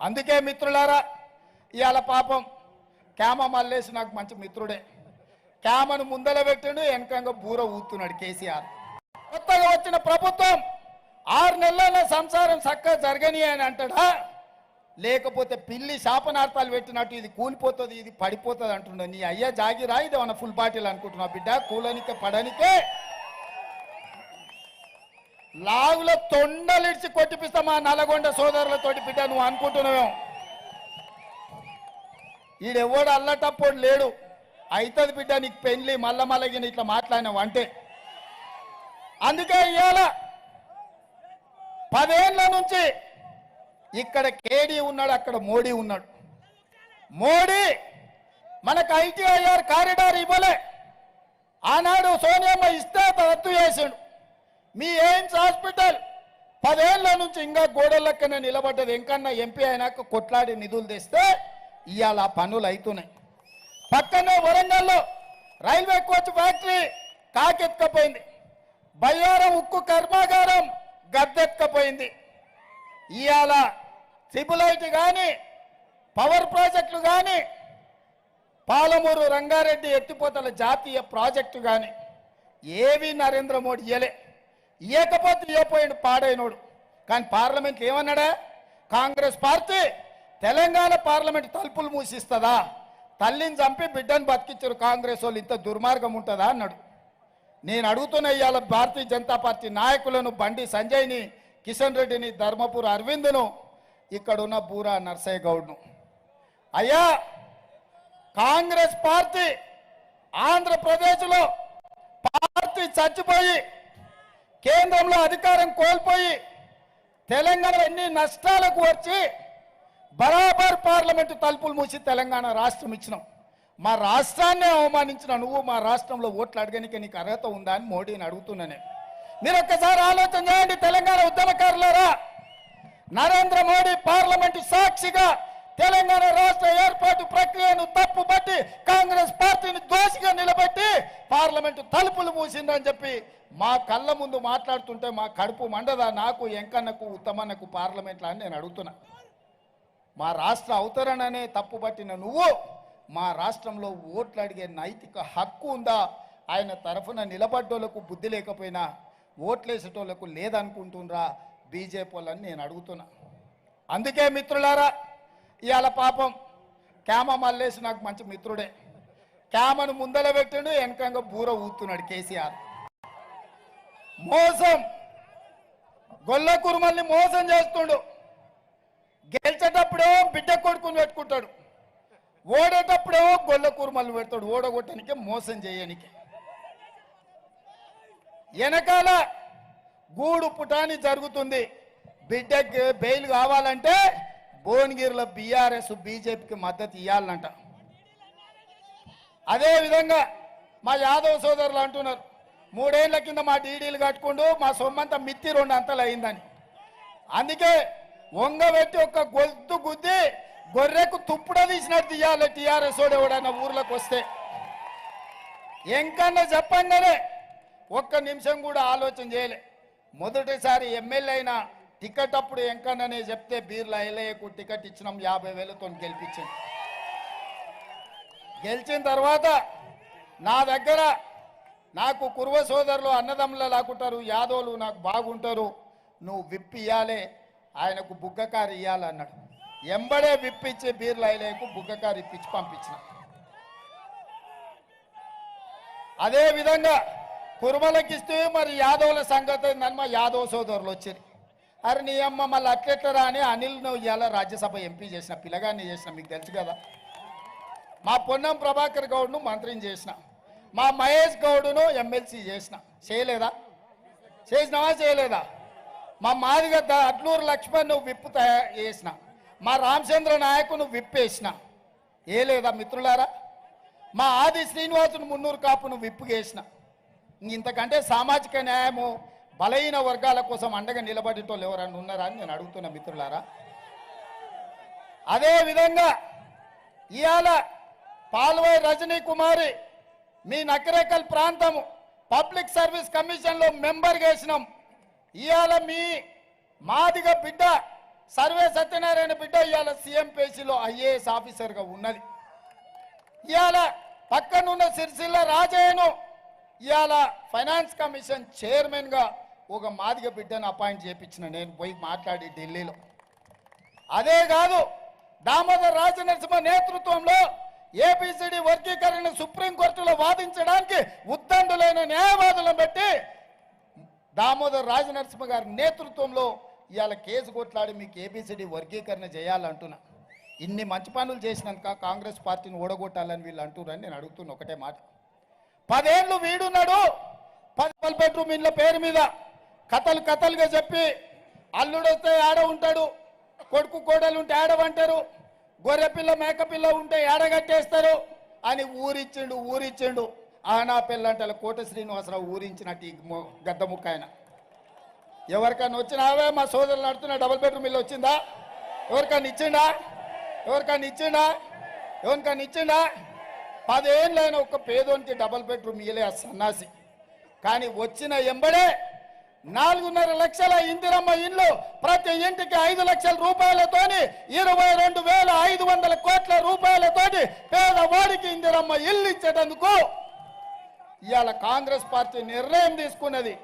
అందుకే మిత్రులారా ఇవాళ పాపం క్యామ మల్లేసి నాకు మంచి మిత్రుడే. క్యామను ముందల పెట్టిండు వెనకంగా బూర ఊతున్నాడు కేసీఆర్. కొత్తగా వచ్చిన ప్రభుత్వం ఆరు నెలల సంసారం చక్కగా జరగని అని అంటాడా? లేకపోతే పిల్లి శాపనార్థాలు పెట్టినట్టు ఇది కూలిపోతుంది ఇది పడిపోతుంది అంటున్నాడు నీ అయ్యా జాగిరా ఇది ఏమన్నా ఫుల్ బాటిల్ అనుకుంటున్నా బిడ్డ? కూలనికే పడనికే లాగులో తొండలిడిచి కొట్టిపిస్తా మా నల్లగొండ సోదరులతోటి బిడ్డ నువ్వు అనుకుంటున్నావేమో? ఈడెవ్వడు అల్లటప్పుడు లేడు. అవుతుంది బిడ్డ నీకు పెళ్ళి మల్ల మల్లగిన ఇట్లా మాట్లాడినావు అంటే. అందుకే ఇవాళ పదేళ్ళ నుంచి ఇక్కడ కేడీ ఉన్నాడు అక్కడ మోడీ ఉన్నాడు. మోడీ మనకు ఐటీఐఆర్ కారిడార్ ఇవ్వలే. ఆనాడు సోనియమ్మ ఇస్తే రద్దు చేసాడు. మీ ఎయిమ్స్ హాస్పిటల్. పదేళ్ళ నుంచి ఇంకా గోడలక్కనే నిలబడ్డది. ఎంకన్నా ఎంపీ అయినాక కొట్లాడి నిధులు తెస్తే ఇవాళ పనులు అవుతున్నాయి పక్కనే వరంగల్లో రైల్వే కోచ్ ఫ్యాక్టరీ కాకెత్తుకపోయింది. బయ్యారం ఉక్కు కర్మాగారం గద్దెత్తుకపోయింది. ఇవాళ ట్రిపులైట్ కానీ పవర్ ప్రాజెక్టులు కానీ పాలమూరు రంగారెడ్డి ఎత్తిపోతల జాతీయ ప్రాజెక్టు కానీ ఏవి నరేంద్ర మోడీ ఇయ్యలే. ఇయ్యకపోతే ఇయ్యపోయాడు పాడైనోడు. కానీ పార్లమెంట్ ఏమన్నాడా? కాంగ్రెస్ పార్టీ తెలంగాణ పార్లమెంట్ తలుపులు మూసిస్తుందా? తల్లిని చంపి బిడ్డను బతికించారు కాంగ్రెస్ వాళ్ళు ఇంత దుర్మార్గం ఉంటుందా అన్నాడు. నేను అడుగుతున్న ఇవాళ భారతీయ జనతా పార్టీ నాయకులను బండి సంజయ్ని కిషన్ రెడ్డిని ధర్మపురి అరవింద్ను ఇక్కడున్న బూరా నర్సయ్య గౌడ్ను. అయ్యా కాంగ్రెస్ పార్టీ ఆంధ్రప్రదేశ్లో పార్టీ చచ్చిపోయి కేంద్రంలో అధికారం కోల్పోయి తెలంగాణ ఎన్ని నష్టాలకు వచ్చి బరాబర్ పార్లమెంటు తలుపులు మూసి తెలంగాణ రాష్ట్రం ఇచ్చినాం. మా రాష్ట్రాన్ని అవమానించిన నువ్వు మా రాష్ట్రంలో ఓట్లు అడగనికి నీకు అర్హత ఉందా అని మోడీని అడుగుతున్నాను మీరు ఒక్కసారి ఆలోచన చేయండి తెలంగాణ ఉద్యమకారులారా. నరేంద్ర మోడీ పార్లమెంటు సాక్షిగా తెలంగాణ రాష్ట్ర ఏర్పాటు ప్రక్రియను తప్పుపట్టి కాంగ్రెస్ పార్టీని దోషిగా నిలబెట్టి పార్లమెంటు తలుపులు మూసిందని చెప్పి మా కళ్ళ ముందు మాట్లాడుతుంటే మా కడుపు మండదా? నాకు ఎంకన్నకు ఉత్తమన్నకు పార్లమెంట్లో అని నేను అడుగుతున్నా. మా రాష్ట్ర అవతరణనే తప్పుపట్టిన నువ్వు మా రాష్ట్రంలో ఓట్లు అడిగే నైతిక హక్కు ఉందా? ఆయన తరఫున నిలబడ్డోళ్ళకు బుద్ధి లేకపోయినా ఓట్లేసేటోళ్ళకు లేదనుకుంటుండ్రా? బీజేపీ వాళ్ళని నేను అడుగుతున్నా. అందుకే మిత్రులారా ఇవాళ పాపం క్యామ మల్లేసి నాకు మంచి మిత్రుడే. క్యామను ముందల పెట్టిండు వెనకంగా బూర ఊతున్నాడు కేసీఆర్. మోసం. గొల్ల కురుమల్ని మోసం చేస్తుండు. గెలిచేటప్పుడేమో బిడ్డ కొడుకుని పెట్టుకుంటాడు. ఓడేటప్పుడేమో గొల్ల కూరుమల్లు పెడతాడు ఓడగొట్టడానికి మోసం చేయనికి. వెనకాల గూడు పుటాని జరుగుతుంది. బిడ్డకి బెయిల్ కావాలంటే భువనగిరిలో బీఆర్ఎస్ బీజేపీకి మద్దతు ఇవ్వాలంట అదే విధంగా మా యాదవ్ సోదరులు అంటున్నారు మూడేళ్ళ కింద మా డీడీలు కట్టుకుంటూ మా సొమ్మంతా మిత్తి రెండు అంతలు అయిందని. అందుకే వంగబెట్టి ఒక గొంతు గుద్ది గొర్రెకు తుప్పుడ తీసినట్టు తీయాలి టీఆర్ఎస్ వాడు ఎవడన్నా ఊర్లోకి వస్తే. ఎంకన్నా చెప్పంగానే ఒక్క నిమిషం కూడా ఆలోచన చేయలే. మొదటిసారి ఎమ్మెల్యే అయినా టికెట్ అప్పుడు ఎంకన్ననే చెప్తే బీర్ల ఎల్లయ్యకు టికెట్ ఇచ్చినాం యాభై వేలతో గెలిపించింది గెలిచిన తర్వాత నా దగ్గర నాకు కుర్వ సోదరులు అన్నదమ్ముల లాకుంటారు యాదవులు నాకు బాగుంటారు నువ్వు విప్పి ఇయ్యాలే ఆయనకు బుగ్గకారు ఇయ్యాలన్నాడు. ఎంబడే విప్పించి బీర్లైలేకు బుగ్గకారు ఇప్పించి పంపించిన. అదే విధంగా కుర్మలకిస్తే మరి యాదవుల సంగతి నన్మ యాదవ సోదరులు వచ్చారు అరే నీ అమ్మ మళ్ళీ అట్లెట్లరా అని అనిల్ నువ్వు ఇవాళ రాజ్యసభ ఎంపీ చేసిన పిల్లగాన్ని చేసిన మీకు తెలుసు కదా. మా పొన్నం ప్రభాకర్ గౌడ్ను మంత్రిని చేసిన. మా మహేష్ గౌడ్ను ఎమ్మెల్సీ చేసిన. చేయలేదా? చేసినావా? చేయలేదా? మా మాదిగ అట్లూరు లక్ష్మణ్ నువ్వు విప్పు చేసిన. మా రామచంద్ర నాయకును విప్పేసిన. ఏలేదా లేదా మిత్రులారా? మా ఆది శ్రీనివాసును మున్నూరు కాపును విప్పు చేసిన. ఇంతకంటే సామాజిక న్యాయము బలహీన వర్గాల కోసం అండగా నిలబడేటోళ్ళు ఎవరన్నా ఉన్నారా అని నేను అడుగుతున్న మిత్రులారా? అదే విధంగా ఇవాళ పాల్వై రజనీ కుమారి మీ నకరేకల్ ప్రాంతము పబ్లిక్ సర్వీస్ కమిషన్లో మెంబర్ వేసినాం ఇవాళ మీ మాదిగ బిడ్డ సర్వే సత్యనారాయణ బిడ్డ ఇవాళ సీఎం పేసీలో ఐఏఎస్ ఆఫీసర్గా ఉన్నది. ఇవాళ పక్కనున్న సిరిసిల్ల రాజయ్యను ఇవాళ ఫైనాన్స్ కమిషన్ చైర్మన్గా ఒక మాదిగ బిడ్డను అపాయింట్ చేయించిన నేను పోయి మాట్లాడి ఢిల్లీలో. అదే కాదు దామోదర్ రాజనరసింహ నేతృత్వంలో ఏపీసీడీ వర్గీకరణ సుప్రీంకోర్టులో వాదించడానికి ఉద్దండులైన న్యాయవాదులను పెట్టి దామోదర్ రాజనరసింహ గారి నేతృత్వంలో ఇవాళ కేసు కొట్లాడి మీకు ఏపీసీడీ వర్గీకరణ చేయాలంటున్నా. ఇన్ని మంచి పనులు చేసినాక కాంగ్రెస్ పార్టీని ఓడగొట్టాలని వీళ్ళు అంటున్నారని నేను అడుగుతున్నా ఒకటే మాట. పదేళ్ళు వీడున్నాడు పది డబల్ బెడ్రూమ్ ఇళ్ళ పేరు మీద కథలు కథలుగా చెప్పి అల్లుడు వస్తే ఆడ ఉంటాడు కొడుకు కోడలు ఉంటే ఆడవంటారు. గొర్రె పిల్ల ఉంటే ఏడగట్టేస్తారు? అని ఊరిచ్చిండు ఊరిచ్చిండు. ఆనా పిల్లంటల కోట శ్రీనివాసరావు ఊరించినట్టు ఈ గద్ద ముక్క ఆయన. ఎవరికైనా వచ్చినావే మా సోదరులు నడుతున్న డబుల్ బెడ్రూమ్ ఇల్లు వచ్చిందా? ఎవరికైనా ఇచ్చిండా? ఎవరికైనా ఇచ్చిండా? ఎవరికైనా ఇచ్చిండా? పదేళ్ళైన ఒక పేదోనికి డబుల్ బెడ్రూమ్ ఇయ్యలే ఆ సన్నాసి. కానీ వచ్చిన ఎంబడే నాలుగున్నర లక్షల ఇందిరమ్మ ఇల్లు ప్రతి ఇంటికి ఐదు లక్షల రూపాయలతోని ఇరవై రెండు వేల ఐదు వందల కోట్ల రూపాయలతోటి పేదవాడికి ఇందిరమ్మ ఇల్లు ఇచ్చేటందుకు ఇవాళ కాంగ్రెస్ పార్టీ నిర్ణయం తీసుకున్నది.